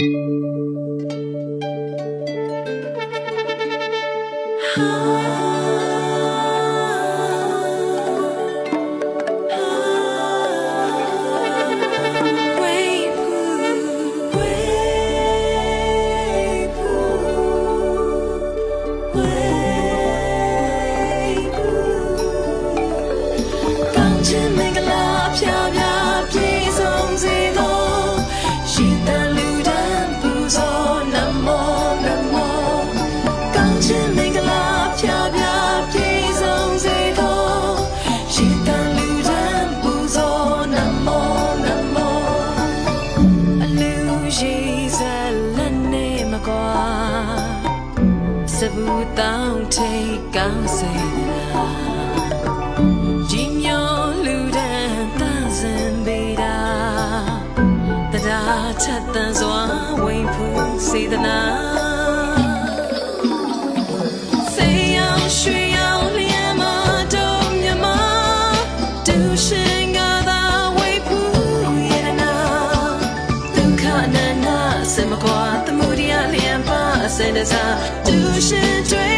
啊啊啊！恢复， စဘူးတောင်းထိတ်ကောင်းစေတာကြီးညိုလူတန်းတန်းစင်ပေတာတရားချက်တန်စွာဝိန်ဖူးစေတနာစေရောင်ရွှေရောင်လျမ်းမတို့မြမဒူရှင်ကသာဝိန်ဖူး 谁的错？不是最。